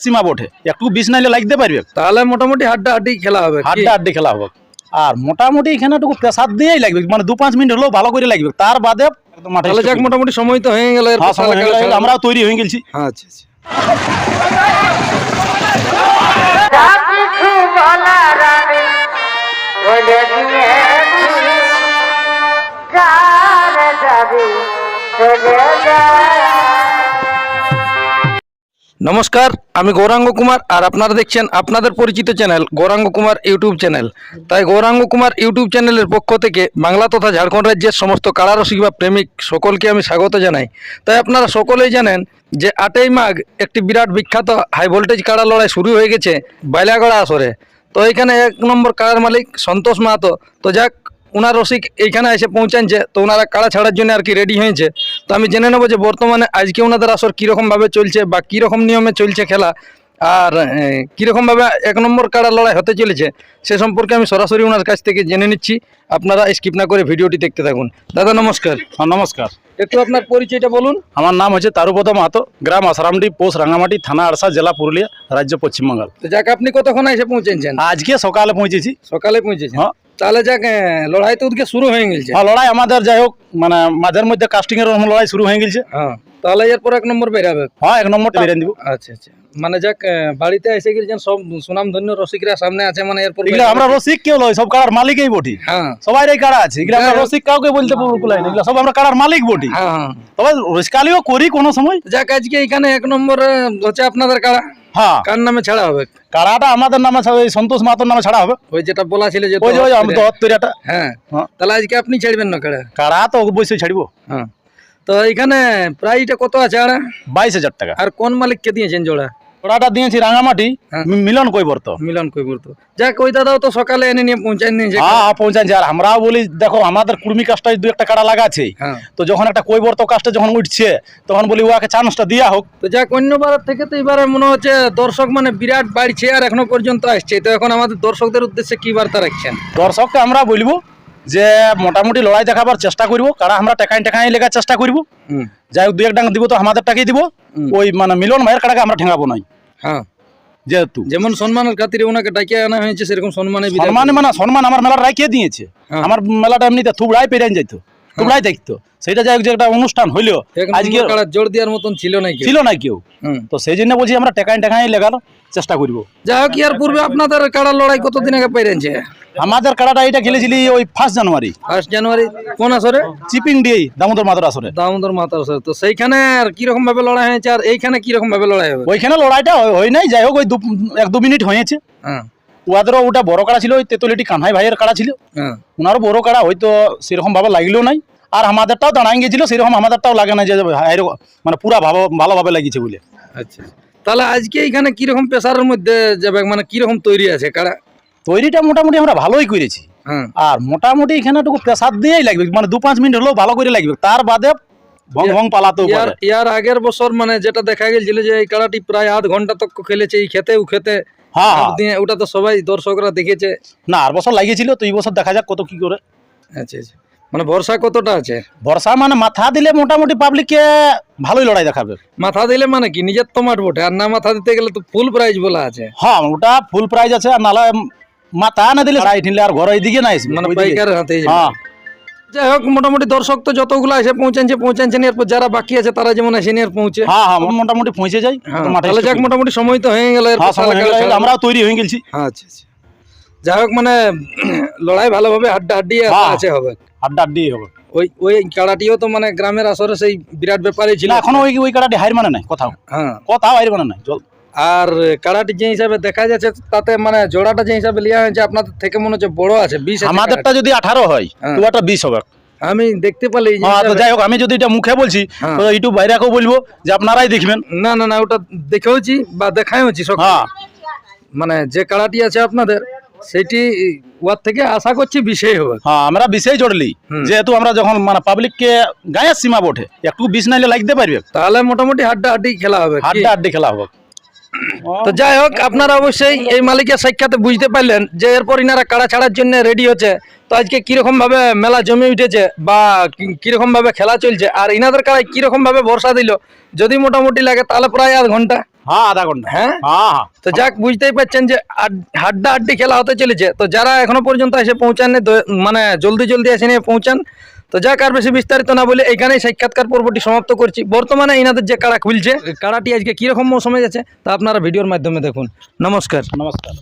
সীমা বটে। একটু বিষ নাইলে লাগতে পারবে। তাহলে মোটামুটি হাড্ডা হাড্ডি খেলা হবে হাড্ডা হাড্ডি খেলা হবে। আর মোটামুটি এখানে একটু প্রেসার দিয়েই লাগবে মানে দু পাঁচ মিনিট হলেও ভালো করে লাগবে। তার বাদে মাঠে তাহলে যাক মোটামুটি সময় তো হয়ে গেল হ্যাঁ, আমরাও তৈরি হয়ে গেছি। আচ্ছা আচ্ছা। চলে নমস্কার, আমি গৌরাঙ্গ কুমার আর আপনারা দেখছেন আপনাদের পরিচিত channel Gauranga Kumar YouTube channel. তাই গৌরাঙ্গ কুমার ইউটিউব চ্যানেলের পক্ষ থেকে বাংলা তথা ঝাড়খণ্ড রাজ্যের সমস্ত কারারসিক বা প্রেমিক সকলকে আমি স্বাগত জানাই। তাই আপনারা সকলেই জানেন যে আটই মাঘ একটি বিরাট বিখ্যাত হাই ভোল্টেজ কাড়া লড়াই শুরু হয়ে গেছে বাইলাগড়া আসরে। তো এখানে এক নম্বর কাড়ার মালিক সন্তোষ মাহাতো। তো যাক ওনার রসিক এইখানে এসে পৌঁছানছে তো ওনারা কাড়া ছাড়ার জন্য আর কি রেডি হয়েছে। তো আমি জেনে নেব যে বর্তমানে আজকে ওনাদের আসর কীরকমভাবে চলছে বা কীরকম নিয়মে চলছে খেলা? আর কীরকমভাবে এক নম্বর কাড়া লড়াই হতে চলেছে সে সম্পর্কে আমি সরাসরি ওনার কাছ থেকে জেনে নিচ্ছি। আপনারা স্কিপ না করে ভিডিওটি দেখতে থাকুন। দাদা নমস্কার। হ্যাঁ, নমস্কার। একটু আপনার পরিচয়টা বলুন। আমার নাম হচ্ছে তারুপদ মাহাতো গ্রাম আসারামডি পোস্ট রাঙামাটি থানা আড়সা জেলা পুরুলিয়া রাজ্য পশ্চিমবঙ্গ তো যাক আপনি কতক্ষণ এসে পৌঁছেছেন? আজকে সকালে পৌঁছেছি। সকালে পৌঁছেছেন? হ্যাঁ। তাহলে যাক লড়াই তো ওদিকে শুরু হয়ে গেছে। হ্যাঁ, লড়াই আমাদের যাই হোক মানে মাঝের মধ্যে কাস্টিং এর লড়াই শুরু হয়ে গেছে। হ্যাঁ তাহলে এরপর এক নম্বর বেরাবে হ্যাঁ এক নম্বরটা বেরিয়ে দিব। আচ্ছা আচ্ছা। মানে যাক বাড়িতে এসে গেছেন সব সুনাম ধন্য রসিকরা সামনে আছে মানে এরপর আমরা রসিক কেউ লই সব কাড়ার মালিকই বটি। হ্যাঁ। সবাই কারা আছে এগুলো আমরা রসিক কাউকে বলতে কুলাই না এগুলো সব আমরা কাড়ার মালিক বটি। হ্যাঁ হ্যাঁ। তবে রসিকালিও করি কোনো সময়। যাক আজকে এখানে এক নম্বর হচ্ছে আপনাদের কাড়া। হ্যাঁ। কার নামে ছাড়া হবে? কারাটা আমাদের নামে ছাড়া- ওই সন্তোষ মাতর নামে ছাড়া হবে। ওই যেটা বলা ছিল যে ওই যে ওই তো- আমি তৈরিটা হ্যাঁ। হ্যাঁ। তাহলে আজকে আপনি ছাড়বেন না কারা? কারা তো অবশ্যই ছাড়বো। হ্যাঁ। তো এখানে প্রাইসটা কত আছে আর বাইশ হাজার টাকা। আর কোন মালিককে দিয়েছেন জোড়া? ওড়াটা দিয়েছি রাঙামাটি হ্যাঁ। মিলন কৈবর্ত। মিলন কইবুর তো যাক ওই দাদাও তো সকালে এনে নিয়ে পৌঁছায় নিয়েছে হ্যাঁ হ্যাঁ পৌঁছাচ্ছি আর আমরাও বলি দেখো আমাদের কুর্মি কাজটা দু একটা কাড়া লাগাছে হ্যাঁ। তো যখন একটা কৈবর্ত কাজটা যখন উঠছে তখন বলি ওকে চান্সটা দিয়া হোক। তো যাক অন্যবারের থেকে তো এবারে মনে হচ্ছে দর্শক মানে বিরাট বাড়ছে আর এখনও পর্যন্ত আসছে। তো এখন আমাদের দর্শকদের উদ্দেশ্যে কি বার্তা রাখছেন? দর্শককে আমরা বলব যে মোটামুটি লড়াই দেখাবার চেষ্টা করব। কারা আমরা টেকাই টেকাই লেগার চেষ্টা করব। যাই হোক দু এক ডাং দিব তো আমাদের টাকাই দিব ওই মানে মিলন ভাইয়ের কাটাকে আমরা ঠেঙাবো নাই হ্যাঁ। যেহেতু। যেমন সম্মানের খাতিরে ওনাকে ডাকিয়ে আনা হয়েছে সেরকম সম্মানে সম্মানে মানে সম্মান আমার মেলাটা রাখিয়ে দিয়েছে? হ্যাঁ। আমার মেলাটা এমনিতে থুবড়াই পেরিয়ে যাইতো। থুবড়াই দেখতো সেটা যাই হোক যে একটা অনুষ্ঠান হইল আজকে জোর দেওয়ার মতন ছিল নাকি ছিল না কেউ। তো সেই জন্য বলছি আমরা টেকাই টেকাই লেগার চেষ্টা করব। যাই হোক ইয়ার পূর্বে আপনাদের কাড়া লড়াই কতদিন আগে পেরেছে আমাদের কাড়াটা এটা খেলেছিলি ওই ফার্স্ট জানুয়ারি ফার্স্ট জানুয়ারি কোন আসরে? চিপিং ডে দামোদর মাদর আসরে। দামোদর মাতার আসরে। তো সেইখানে আর কীরকম ভাবে লড়াই হয়েছে আর এইখানে কীরকম ভাবে লড়াই হবে? ওইখানে লড়াইটা হয়- নাই যাই হোক ওই এক দু মিনিট হয়েছে। হ্যাঁ। ওয়াদেরও ওটা বড় কাড়া ছিল ওই তেতুলিটি কানহাই ভাইয়ের কাড়া ছিল। হ্যাঁ। ওনারও বড় কাড়া হয়তো সেরকম ভাবে লাগলেও নাই। আর আমাদেরটাও দাঁড়াই গেছিল সেরকম আমাদেরটাও লাগে না যে মানে পুরা ভালো ভালোভাবে লাগিয়েছে বলে। আচ্ছা তাহলে আজকে এখানে কীরকম প্রেসারের মধ্যে যাবে মানে কীরকম তৈরি আছে কাড়া? তৈরিটা মোটামুটি আমরা ভালোই করেছি। হ্যাঁ। আর মোটামুটি এখানে একটু প্রেসার দিয়েই লাগবে মানে দু পাঁচ মিনিট হলেও ভালো করে লাগবে। তার বাদে ভং ইয়ার ইয়ার আগের বছর মানে যেটা দেখা গেছিল যে এই কাড়াটি প্রায় আধ ঘণ্টা তক খেলেছে এই খেতে ও খেতে। হ্যাঁ হ্যাঁ। ওটা তো সবাই দর্শকরা দেখেছে। না আর বছর লাগিয়েছিল তো এই বছর দেখা যাক কত কি করে। আচ্ছা আচ্ছা। মানে ভরসা কতটা আছে? বর্ষা মানে মাথা দিলে মোটামুটি পাবলিককে ভালোই লড়াই দেখাবে। মাথা দিলে মানে কি? নিজের টমাট বটে আর না মাথা দিতে গেলে তো ফুল প্রাইজ বলা আছে। হ্যাঁ ওটা ফুল প্রাইজ আছে আর নালে মাথা না দিলে আর ঘর এইদিকে নাই মানে ওইদিকে। পাইকার হাতে হ্যাঁ। যাই হোক মোটামুটি দর্শক তো যতগুলো এসে পৌঁছাচ্ছে পৌঁছাচ্ছেন এরপর যারা বাকি আছে তারা যেমন এসে নিয়ে পৌঁছে। হ্যাঁ হ্যাঁ মোটামুটি পৌঁছে যাই। হ্যাঁ, তাহলে যাক মোটামুটি সময় তো হয়ে গেল হ্যাঁ হয়ে আমরাও তৈরি হয়ে গেছি। আচ্ছা আচ্ছা। যাই হোক মানে লড়াই ভালোভাবে হাড্ডা হাড্ডি হ্যাঁ। আছে হবে। আড্ডি হবে। ওই ওই কাড়াটিও তো মানে গ্রামের আসরে সেই বিরাট ব্যাপারই ছিল। এখনও ওই ওই কাটাটি হাইর মানে নাই কোথাও। হ্যাঁ। কোথাও হাইর মানে নাই আর কাড়াটি যে হিসাবে দেখা যাচ্ছে তাতে মানে জোড়াটা যে হিসাবে লিয়া হয়েছে আপনাদের থেকে মনে হচ্ছে বড় আছে বিশ আমাদেরটা যদি আঠারো হয় হ্যাঁ। বিশ হবে। আমি দেখতে পালি হ্যাঁ যাই হোক আমি যদি এটা মুখে বলছি হ্যাঁ। তো ইউটিউব বাইরেকেও বলব যে আপনারাই দেখবেন। না না না ওটা দেখেওছি বা দেখাইওছি সব। হ্যাঁ। মানে যে কাড়াটি আছে আপনাদের সেটি ওয়ার থেকে আশা করছি বিষয় হবে। হ্যাঁ আমরা বিশেই জড়লি। যেহেতু আমরা যখন মানে পাবলিককে গায়ের সীমা বটে একটু বিষ নাইলে লাগতে পারবে। তাহলে মোটামুটি হাড্ডা হাড্ডি খেলা হবে হাড্ডা হাড্ডি খেলা হবে। তো যাই হোক আপনারা অবশ্যই এই মালিকের সাক্ষাতে বুঝতে পারলেন যে এরপর ইনারা কাড়া ছাড়ার জন্য রেডি হচ্ছে। তো আজকে কীরকম ভাবে মেলা জমে উঠেছে বা কি- কীরকম ভাবে খেলা চলছে আর ইনাদের কাড়ায় কীরকম ভাবে ভরসা দিল যদি মোটামুটি লাগে তাহলে প্রায় আধ ঘণ্টা। হ্যাঁ আধা ঘণ্টা। হ্যাঁ? হ্যাঁ হ্যাঁ। তো যাক বুঝতেই পারছেন যে হাড্ডা হাড্ডি খেলা হতে চলেছে। তো যারা এখনও পর্যন্ত এসে পৌঁছাননি মানে জলদি জলদি এসে নিয়ে পৌঁছান তো যাক, আর বেশি বিস্তারিত না বলে এখানেই সাক্ষাৎকার পর্বটি সমাপ্ত করছি। বর্তমানে এনাদের যে কাড়া খুলছে কাড়াটি আজকে কীরকম মৌসুমে যাচ্ছে তা আপনারা ভিডিওর মাধ্যমে দেখুন। নমস্কার। নমস্কার।